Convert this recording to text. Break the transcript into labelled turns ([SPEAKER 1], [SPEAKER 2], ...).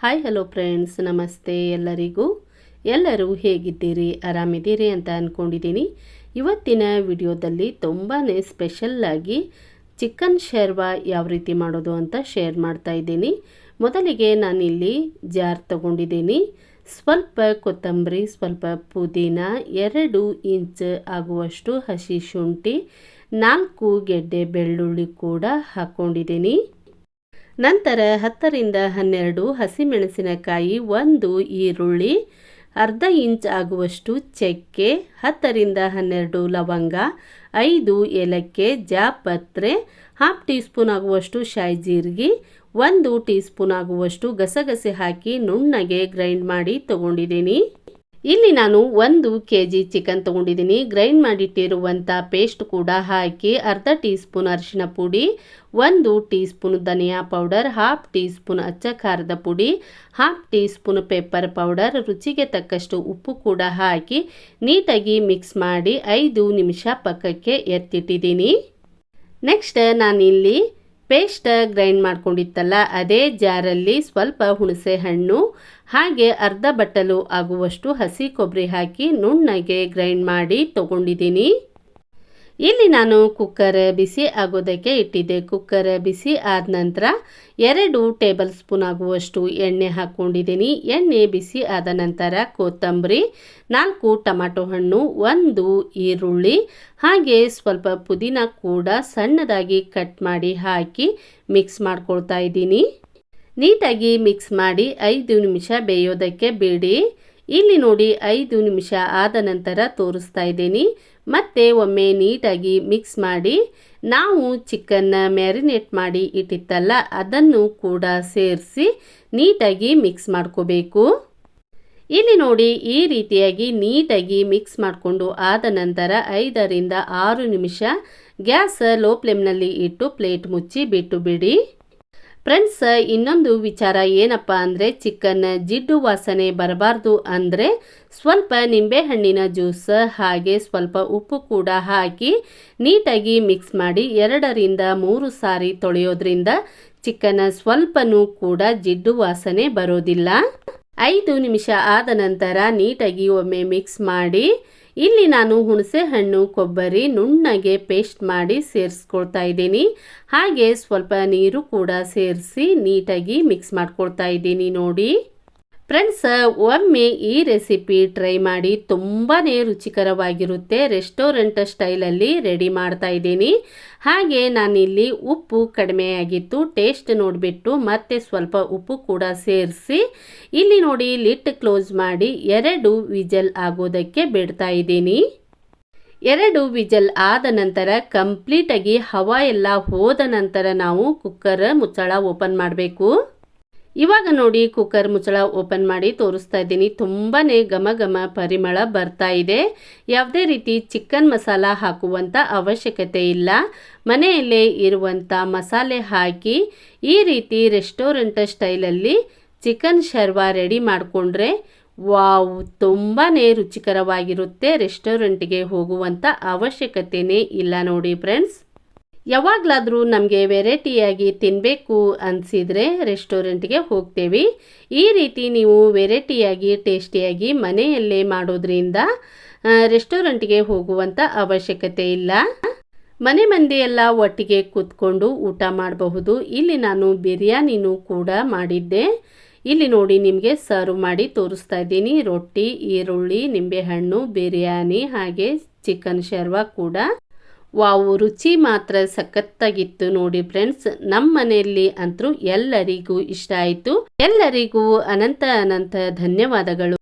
[SPEAKER 1] Hi hello friends ನಮಸ್ತೆ ಎಲ್ಲರಿಗೂ. ಎಲ್ಲರೂ ಹೇಗಿದ್ದೀರಿ? ಆರಾಮಿದ್ದೀರಿ ಅಂತ ಅಂದ್ಕೊಂಡಿದ್ದೀನಿ ಇವತ್ತಿನ ವಿಡಿಯೋದಲ್ಲಿ ತುಂಬಾ ಸ್ಪೆಷಲ್ಲಾಗಿ ಚಿಕನ್ ಶೇರ್ವಾ ಯಾವ ರೀತಿ ಮಾಡೋದು ಅಂತ ಶೇರ್ ಮಾಡ್ತಾ ಇದ್ದೀನಿ. ಮೊದಲಿಗೆ ನಾನಿಲ್ಲಿ ಜಾರ್ ತಗೊಂಡಿದ್ದೀನಿ. ಸ್ವಲ್ಪ ಕೊತ್ತಂಬರಿ, ಸ್ವಲ್ಪ ಪುದೀನ ಎರಡು ಇಂಚ್ ಆಗುವಷ್ಟು ಹಸಿ ಶುಂಠಿ, ನಾಲ್ಕು ಗೆಡ್ಡೆ ಬೆಳ್ಳುಳ್ಳಿ ಕೂಡ ಹಾಕ್ಕೊಂಡಿದ್ದೀನಿ ನಂತರ ಹತ್ತರಿಂದ ಹನ್ನೆರಡು ಹಸಿಮೆಣಸಿನಕಾಯಿ, ಒಂದು ಈರುಳ್ಳಿ, ಅರ್ಧ ಇಂಚ್ ಆಗುವಷ್ಟು ಚಕ್ಕೆ, ಹತ್ತರಿಂದ ಹನ್ನೆರಡು ಲವಂಗ, ಐದು ಏಲಕ್ಕಿ ಜಾಪತ್ರೆ ಹಾಫ್ ಟೀ ಸ್ಪೂನ್ ಆಗುವಷ್ಟು ಶಾಯಿ ಜೀರಿಗೆ ಒಂದು ಟೀ ಸ್ಪೂನ್ ಆಗುವಷ್ಟು ಗಸಗಸೆ ಹಾಕಿ ನುಣ್ಣಗೆ ಗ್ರೈಂಡ್ ಮಾಡಿ ತಗೊಂಡಿದ್ದೀನಿ. ಇಲ್ಲಿ ನಾನು ಒಂದು ಕೆ ಜಿ ಚಿಕನ್ ತಗೊಂಡಿದ್ದೀನಿ. ಗ್ರೈಂಡ್ ಮಾಡಿಟ್ಟಿರುವಂಥ ಪೇಸ್ಟ್ ಕೂಡ ಹಾಕಿ ಅರ್ಧ ಟೀ ಸ್ಪೂನ್ ಅರಿಶಿನ ಪುಡಿ, ಒಂದು ಟೀ ಸ್ಪೂನ್ ಧನಿಯಾ ಪೌಡರ್, ಹಾಫ್ ಟೀ ಸ್ಪೂನ್ ಅಚ್ಚ ಖಾರದ ಪುಡಿ, half teaspoon pepper powder, ರುಚಿಗೆ ತಕ್ಕಷ್ಟು ಉಪ್ಪು ಕೂಡ ಹಾಕಿ ನೀಟಾಗಿ ಮಿಕ್ಸ್ ಮಾಡಿ ಐದು ನಿಮಿಷ ಪಕ್ಕಕ್ಕೆ ಎತ್ತಿಟ್ಟಿದ್ದೀನಿ. ನೆಕ್ಸ್ಟ್ ನಾನಿಲ್ಲಿ ಪೇಸ್ಟ್ ಗ್ರೈಂಡ್ ಮಾಡ್ಕೊಂಡಿತ್ತಲ್ಲ, ಅದೇ ಜಾರಲ್ಲಿ ಸ್ವಲ್ಪ ಹುಣಸೆ ಹಣ್ಣು, ಹಾಗೆ ಅರ್ಧ ಬಟ್ಟಲು ಆಗುವಷ್ಟು ಹಸಿ ಕೊಬ್ಬರಿ ಹಾಕಿ ನುಣ್ಣಗೆ ಗ್ರೈಂಡ್ ಮಾಡಿ ತಗೊಂಡಿದ್ದೀನಿ. ಇಲ್ಲಿ ನಾನು ಕುಕ್ಕರ್ ಬಿಸಿ ಆಗೋದಕ್ಕೆ ಇಟ್ಟಿದ್ದೆ. ಕುಕ್ಕರ್ ಬಿಸಿ ಆದ ನಂತರ ಎರಡು ಟೇಬಲ್ ಸ್ಪೂನ್ ಆಗುವಷ್ಟು ಎಣ್ಣೆ ಹಾಕ್ಕೊಂಡಿದ್ದೀನಿ. ಎಣ್ಣೆ ಬಿಸಿ ಆದ ನಂತರ ಕೊತ್ತಂಬರಿ, ನಾಲ್ಕು ಟೊಮಾಟೊ ಹಣ್ಣು, ಒಂದು ಈರುಳ್ಳಿ, ಹಾಗೆ ಸ್ವಲ್ಪ ಪುದೀನ ಕೂಡ ಸಣ್ಣದಾಗಿ ಕಟ್ ಮಾಡಿ ಹಾಕಿ ಮಿಕ್ಸ್ ಮಾಡ್ಕೊಳ್ತಾ ಇದ್ದೀನಿ. ನೀಟಾಗಿ ಮಿಕ್ಸ್ ಮಾಡಿ ಐದು ನಿಮಿಷ ಬೇಯೋದಕ್ಕೆ ಬಿಡಿ. ಇಲ್ಲಿ ನೋಡಿ ಐದು ನಿಮಿಷ ಆದ ನಂತರ ತೋರಿಸ್ತಾ ಇದ್ದೀನಿ. ಮತ್ತೆ ಒಮ್ಮೆ ನೀಟಾಗಿ ಮಿಕ್ಸ್ ಮಾಡಿ ನಾವು ಚಿಕನ್ನ ಮ್ಯಾರಿನೇಟ್ ಮಾಡಿ ಇಟ್ಟಿತ್ತಲ್ಲ, ಅದನ್ನು ಕೂಡ ಸೇರಿಸಿ ನೀಟಾಗಿ ಮಿಕ್ಸ್ ಮಾಡ್ಕೋಬೇಕು. ಇಲ್ಲಿ ನೋಡಿ, ಈ ರೀತಿಯಾಗಿ ನೀಟಾಗಿ ಮಿಕ್ಸ್ ಮಾಡಿಕೊಂಡು ಆದ ನಂತರ ಐದರಿಂದ ಆರು ನಿಮಿಷ ಗ್ಯಾಸ್ ಲೋ ಫ್ಲೇಮ್ನಲ್ಲಿ ಇಟ್ಟು ಪ್ಲೇಟ್ ಮುಚ್ಚಿ ಬಿಟ್ಟು ಬಿಡಿ. ಫ್ರೆಂಡ್ಸ್, ಇನ್ನೊಂದು ವಿಚಾರ ಏನಪ್ಪ ಅಂದರೆ ಚಿಕನ್ ಜಿಡ್ಡು ವಾಸನೆ ಬರಬಾರ್ದು ಅಂದರೆ, ಸ್ವಲ್ಪ ನಿಂಬೆಹಣ್ಣಿನ ಜ್ಯೂಸ್, ಹಾಗೆ ಸ್ವಲ್ಪ ಉಪ್ಪು ಕೂಡ ಹಾಕಿ ನೀಟಾಗಿ ಮಿಕ್ಸ್ ಮಾಡಿ ಎರಡರಿಂದ ಮೂರು ಸಾರಿ ತೊಳೆಯೋದ್ರಿಂದ ಚಿಕನ್ ಸ್ವಲ್ಪನೂ ಕೂಡ ಜಿಡ್ಡು ವಾಸನೆ ಬರೋದಿಲ್ಲ. ಐದು ನಿಮಿಷ ಆದ ನಂತರ ನೀಟಾಗಿ ಒಮ್ಮೆ ಮಿಕ್ಸ್ ಮಾಡಿ, ಇಲ್ಲಿ ನಾನು ಹುಣಸೆ ಹಣ್ಣು, ಕೊಬ್ಬರಿ, ನುಣ್ಣಗೆ ಪೇಸ್ಟ್ ಮಾಡಿ ಸೇರಿಸ್ಕೊಳ್ತಾ ಇದ್ದೀನಿ. ಹಾಗೆ ಸ್ವಲ್ಪ ನೀರು ಕೂಡ ಸೇರಿಸಿ ನೀಟಾಗಿ ಮಿಕ್ಸ್ ಮಾಡ್ಕೊಳ್ತಾ ಇದ್ದೀನಿ ನೋಡಿ. ಫ್ರೆಂಡ್ಸ್ ಒಮ್ಮೆ ಈ ರೆಸಿಪಿ ಟ್ರೈ ಮಾಡಿ ತುಂಬಾ ರುಚಿಕರವಾಗಿರುತ್ತೆ. ರೆಸ್ಟೋರೆಂಟ್ ಸ್ಟೈಲಲ್ಲಿ ರೆಡಿ ಮಾಡ್ತಾ ಇದ್ದೀನಿ. ಹಾಗೆ ನಾನಿಲ್ಲಿ ಉಪ್ಪು ಕಡಿಮೆಯಾಗಿತ್ತು ಟೇಸ್ಟ್ ನೋಡಿಬಿಟ್ಟು ಮತ್ತೆ ಸ್ವಲ್ಪ ಉಪ್ಪು ಕೂಡ ಸೇರಿಸಿ, ಇಲ್ಲಿ ನೋಡಿ ಲಿಟ್ ಕ್ಲೋಸ್ ಮಾಡಿ ಎರಡು ವಿಜಲ್ ಆಗೋದಕ್ಕೆ ಬಿಡ್ತಾ ಇದ್ದೀನಿ. ಎರಡು ವಿಜಲ್ ಆದ ನಂತರ ಕಂಪ್ಲೀಟಾಗಿ ಹವಾ ಎಲ್ಲ ಹೋದ ನಂತರ ನಾವು ಕುಕ್ಕರ್ ಮುಚ್ಚಳ ಓಪನ್ ಮಾಡಬೇಕು. ಇವಾಗ ನೋಡಿ ಕುಕ್ಕರ್ ಮುಚ್ಚಳ ಓಪನ್ ಮಾಡಿ ತೋರಿಸ್ತಾ ಇದ್ದೀನಿ. ತುಂಬಾ ಘಮ ಘಮ ಪರಿಮಳ ಬರ್ತಾ ಇದೆ. ಯಾವುದೇ ರೀತಿ ಚಿಕನ್ ಮಸಾಲ ಹಾಕುವಂಥ ಅವಶ್ಯಕತೆ ಇಲ್ಲ. ಮನೆಯಲ್ಲೇ ಇರುವಂಥ ಮಸಾಲೆ ಹಾಕಿ ಈ ರೀತಿ ರೆಸ್ಟೋರೆಂಟ್ ಸ್ಟೈಲಲ್ಲಿ ಚಿಕನ್ ಶರ್ವ ರೆಡಿ ಮಾಡಿಕೊಂಡ್ರೆ ವಾವ್ ತುಂಬಾ ರುಚಿಕರವಾಗಿರುತ್ತೆ ರೆಸ್ಟೋರೆಂಟ್ಗೆ ಹೋಗುವಂಥ ಅವಶ್ಯಕತೆಯೇ ಇಲ್ಲ ನೋಡಿ ಫ್ರೆಂಡ್ಸ್ ಯಾವಾಗಲಾದರೂ ನಮಗೆ ವೆರೈಟಿಯಾಗಿ ತಿನ್ನಬೇಕು ಅನಿಸಿದರೆ ರೆಸ್ಟೋರೆಂಟ್ಗೆ ಹೋಗ್ತೇವೆ. ಈ ರೀತಿ ನೀವು ವೆರೈಟಿಯಾಗಿ, ಟೇಸ್ಟಿಯಾಗಿ ಮನೆಯಲ್ಲೇ ಮಾಡೋದ್ರಿಂದ ರೆಸ್ಟೋರೆಂಟ್ಗೆ ಹೋಗುವಂಥ ಅವಶ್ಯಕತೆ ಇಲ್ಲ. ಮನೆ ಮಂದಿಯೆಲ್ಲ ಒಟ್ಟಿಗೆ ಕೂತ್ಕೊಂಡು ಊಟ ಮಾಡಬಹುದು. ಇಲ್ಲಿ ನಾನು ಬಿರಿಯಾನಿನೂ ಕೂಡ ಮಾಡಿದ್ದೆ. ಇಲ್ಲಿ ನೋಡಿ ನಿಮಗೆ ಸರ್ವ್ ಮಾಡಿ ತೋರಿಸ್ತಾ ಇದ್ದೀನಿ. ರೊಟ್ಟಿ, ಈರುಳ್ಳಿ, ನಿಂಬೆಹಣ್ಣು, ಬಿರಿಯಾನಿ ಹಾಗೆ ಚಿಕನ್ ಶರ್ವ ಕೂಡ. ವಾವು, ರುಚಿ ಮಾತ್ರ ಸಖತ್ತಾಗಿತ್ತು ನೋಡಿ ಫ್ರೆಂಡ್ಸ್ ನಮ್ಮ ಮನೆಯಲ್ಲಿ ಅಂತೂ ಎಲ್ಲರಿಗೂ ಇಷ್ಟ ಆಯಿತು. ಎಲ್ಲರಿಗೂ ಅನಂತ ಅನಂತ ಧನ್ಯವಾದಗಳು.